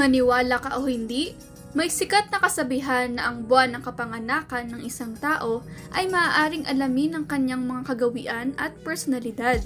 Maniwala ka o hindi, may sikat na kasabihan na ang buwan ng kapanganakan ng isang tao ay maaaring alamin ang kanyang mga kagawian at personalidad.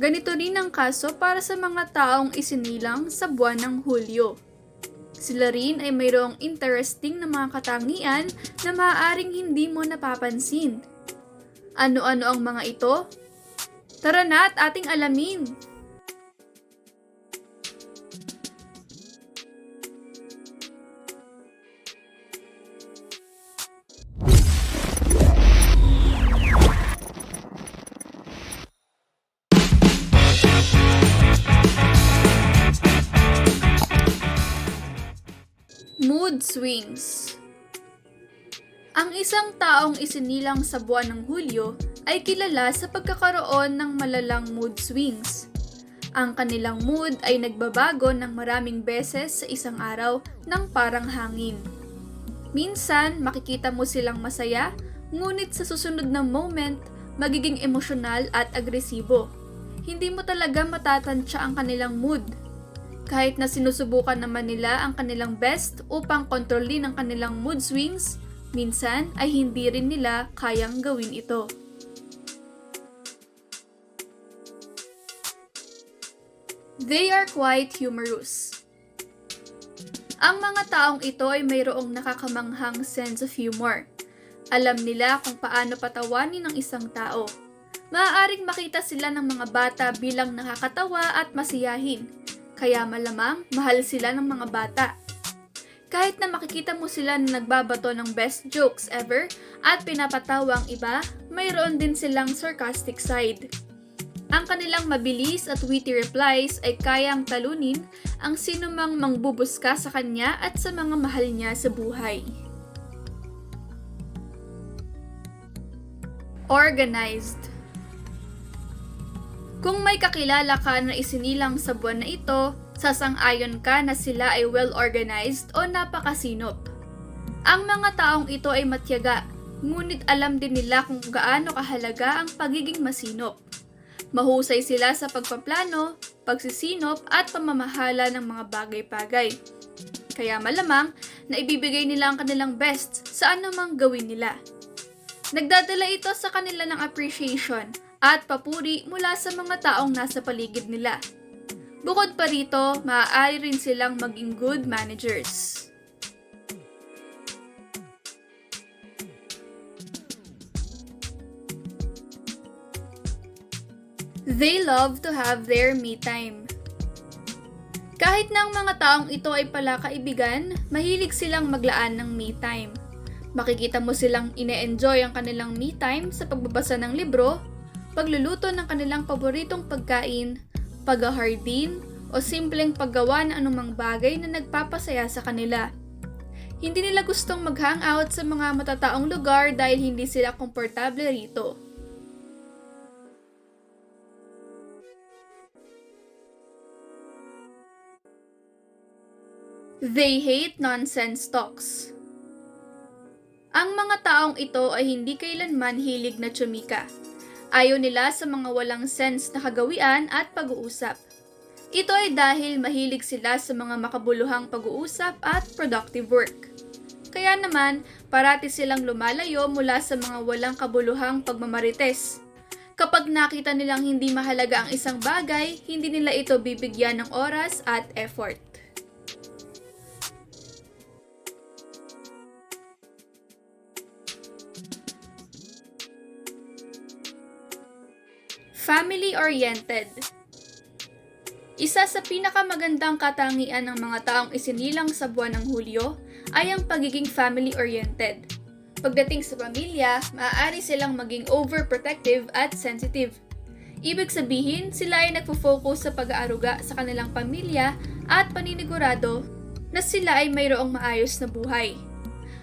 Ganito rin ang kaso para sa mga taong isinilang sa buwan ng Hulyo. Sila rin ay mayroong interesting na mga katangian na maaaring hindi mo napapansin. Ano-ano ang mga ito? Tara na at ating alamin! Swings Ang isang taong isinilang sa buwan ng Hulyo ay kilala sa pagkakaroon ng malalang mood swings. Ang kanilang mood ay nagbabago ng maraming beses sa isang araw ng parang hangin. Minsan, makikita mo silang masaya, ngunit sa susunod na moment, magiging emosyonal at agresibo. Hindi mo talaga matatansya ang kanilang mood kahit na sinusubukan naman nila ang kanilang best upang kontrolin ang kanilang mood swings, minsan ay hindi rin nila kayang gawin ito. They are quite humorous. Ang mga taong ito ay mayroong nakakamanghang sense of humor. Alam nila kung paano patawanin ng isang tao. Maaaring makita sila ng mga bata bilang nakakatawa at masiyahin, kaya malamang mahal sila ng mga bata. Kahit na makikita mo sila na nagbabato ng best jokes ever at pinapatawa ang iba, mayroon din silang sarcastic side. Ang kanilang mabilis at witty replies ay kayang talunin ang sinumang mangbubuska sa kanya at sa mga mahal niya sa buhay. Organized kung may kakilala ka na isinilang sa buwan na ito, sasang-ayon ka na sila ay well-organized o napakasinop. Ang mga taong ito ay matyaga, ngunit alam din nila kung gaano kahalaga ang pagiging masinop. Mahusay sila sa pagpaplano, pagsisinop at pamamahala ng mga bagay-bagay. Kaya malamang na ibibigay nila ang kanilang best sa anumang gawin nila. Nagdadala ito sa kanila ng appreciation at papuri mula sa mga taong nasa paligid nila. Bukod pa rito, maaari rin silang maging good managers. They love to have their me time. Kahit na ang mga taong ito ay pala kaibigan, mahilig silang maglaan ng me time. Makikita mo silang ine-enjoy ang kanilang me time sa pagbabasa ng libro, pagluluto ng kanilang paboritong pagkain, paghahardin, o simpleng paggawa ng anumang bagay na nagpapasaya sa kanila. Hindi nila gustong mag-hangout sa mga matataong lugar dahil hindi sila komportable rito. They hate nonsense talks. Ang mga taong ito ay hindi kailanman hilig na tsumika. Ayaw nila sa mga walang sense na kagawian at pag-uusap. Ito ay dahil mahilig sila sa mga makabuluhang pag-uusap at productive work. Kaya naman, parati silang lumalayo mula sa mga walang kabuluhang pagmamarites. Kapag nakita nilang hindi mahalaga ang isang bagay, hindi nila ito bibigyan ng oras at effort. Family-oriented. Isa sa pinakamagandang katangian ng mga taong isinilang sa buwan ng Hulyo ay ang pagiging family-oriented. Pagdating sa pamilya, maaari silang maging overprotective at sensitive. Ibig sabihin, sila ay nagfo-focus sa pag-aaruga sa kanilang pamilya at paninigurado na sila ay mayroong maayos na buhay.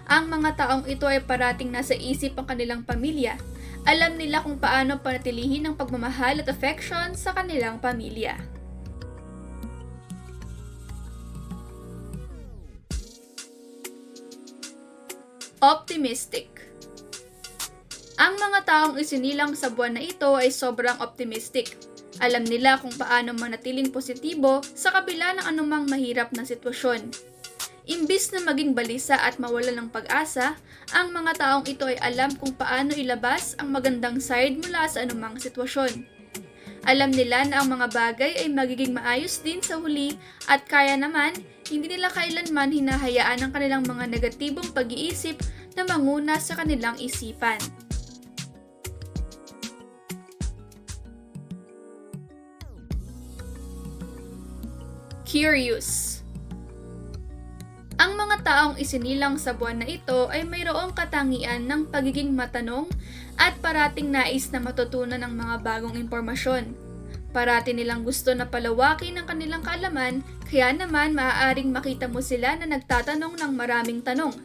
Ang mga taong ito ay parating nasa isip ang kanilang pamilya. Alam nila kung paano panatilihin ang pagmamahal at affection sa kanilang pamilya. Optimistic Ang mga taong isinilang sa buwan na ito ay sobrang optimistic. Alam nila kung paano manatiling positibo sa kabila ng anumang mahirap na sitwasyon. Imbis na maging balisa at mawala ng pag-asa, ang mga taong ito ay alam kung paano ilabas ang magandang side mula sa anumang sitwasyon. Alam nila na ang mga bagay ay magiging maayos din sa huli at kaya naman, hindi nila kailanman hinahayaan ang kanilang mga negatibong pag-iisip na manguna sa kanilang isipan. Curious taong isinilang sa buwan na ito ay mayroong katangian ng pagiging matanong at parating nais na matutunan ng mga bagong impormasyon. Parati nilang gusto na palawakin ang kanilang kaalaman, kaya naman maaaring makita mo sila na nagtatanong ng maraming tanong.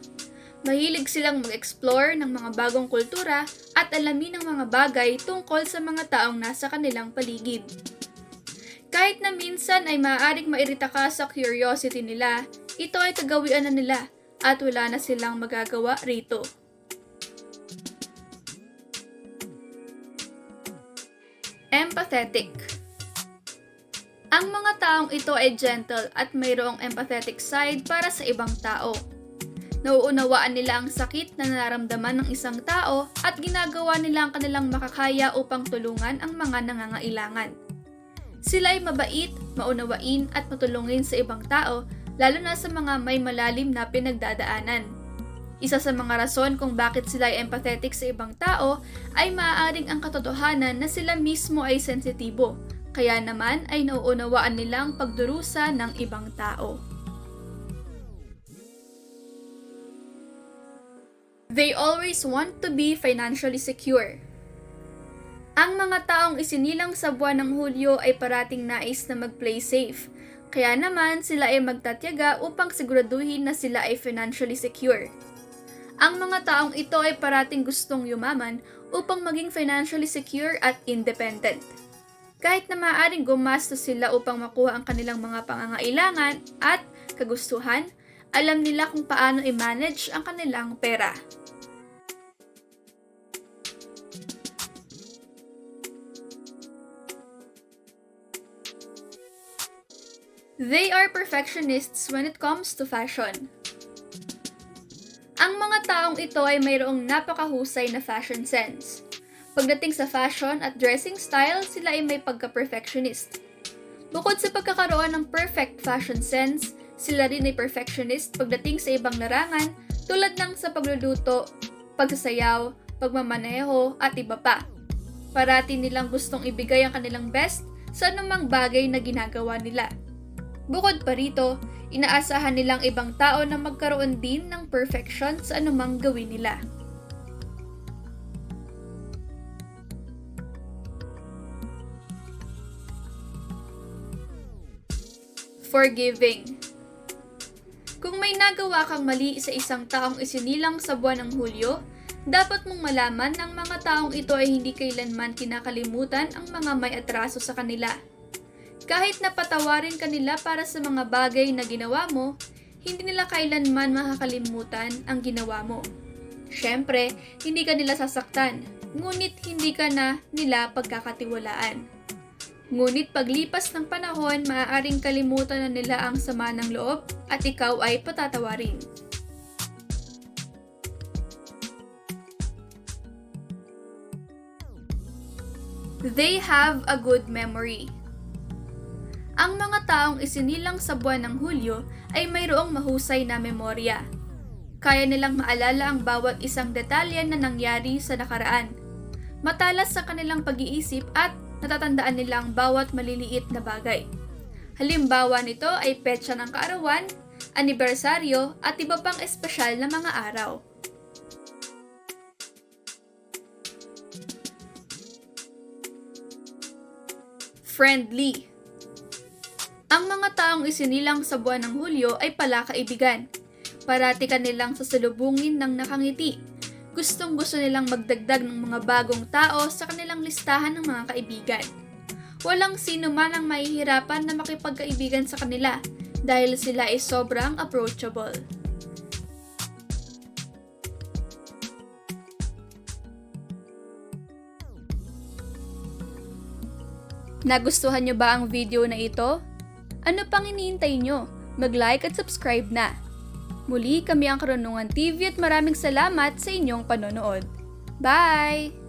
Mahilig silang mag-explore ng mga bagong kultura at alamin ang mga bagay tungkol sa mga taong nasa kanilang paligid. Kahit na minsan ay maaaring mairita ka sa curiosity nila, ito ay kagawian na nila at wala na silang magagawa rito. Empathetic Ang mga taong ito ay gentle at mayroong empathetic side para sa ibang tao. Nauunawaan nila ang sakit na nararamdaman ng isang tao at ginagawa nila ang kanilang makakaya upang tulungan ang mga nangangailangan. Sila ay mabait, maunawain at matulungin sa ibang tao, lalo na sa mga may malalim na pinagdadaanan. Isa sa mga rason kung bakit sila ay empathetic sa ibang tao ay maaaring ang katotohanan na sila mismo ay sensitibo, kaya naman ay nauunawaan nilang pagdurusa ng ibang tao. They always want to be financially secure. Ang mga taong isinilang sa buwan ng Hulyo ay parating nais na mag-play safe. Kaya naman sila ay magtatyaga upang siguraduhin na sila ay financially secure. Ang mga taong ito ay parating gustong yumaman upang maging financially secure at independent. Kahit na maaaring gumastos sila upang makuha ang kanilang mga pangangailangan at kagustuhan, alam nila kung paano i-manage ang kanilang pera. They are perfectionists when it comes to fashion. Ang mga taong ito ay mayroong napakahusay na fashion sense. Pagdating sa fashion at dressing style, sila ay may pagka-perfectionist. Bukod sa pagkakaroon ng perfect fashion sense, sila rin ay perfectionist pagdating sa ibang larangan tulad ng sa pagluluto, pagsasayaw, pagmamaneho, at iba pa. Parati nilang gustong ibigay ang kanilang best sa anumang bagay na ginagawa nila. Bukod pa rito, inaasahan nilang ibang tao na magkaroon din ng perfection sa anumang gawin nila. Forgiving Kung may nagawa kang mali sa isang taong isinilang sa buwan ng Hulyo, dapat mong malaman ng mga taong ito ay hindi kailanman kinakalimutan ang mga may atraso sa kanila. Kahit napatawarin kanila para sa mga bagay na ginawa mo, hindi nila kailanman makakalimutan ang ginawa mo. Siyempre, hindi ka nila sasaktan, ngunit hindi ka na nila pagkakatiwalaan. Ngunit paglipas ng panahon, maaaring kalimutan na nila ang sama ng loob at ikaw ay patatawarin. They have a good memory. Ang mga taong isinilang sa buwan ng Hulyo ay mayroong mahusay na memorya. Kaya nilang maalala ang bawat isang detalye na nangyari sa nakaraan. Matalas sa kanilang pag-iisip at natatandaan nila ang bawat maliliit na bagay. Halimbawa nito ay petsa ng kaarawan, anibersaryo at iba pang espesyal na mga araw. Friendly Ang mga taong isinilang sa buwan ng Hulyo ay palakaibigan. Parati ka nilang sasalubungin ng nakangiti. Gustong gusto nilang magdagdag ng mga bagong tao sa kanilang listahan ng mga kaibigan. Walang sino man ang mahihirapan na makipagkaibigan sa kanila dahil sila ay sobrang approachable. Nagustuhan nyo ba ang video na ito? Ano pang iniintay nyo? Mag-like at subscribe na. Muli kami ang Karunungan TV at maraming salamat sa inyong panonood. Bye!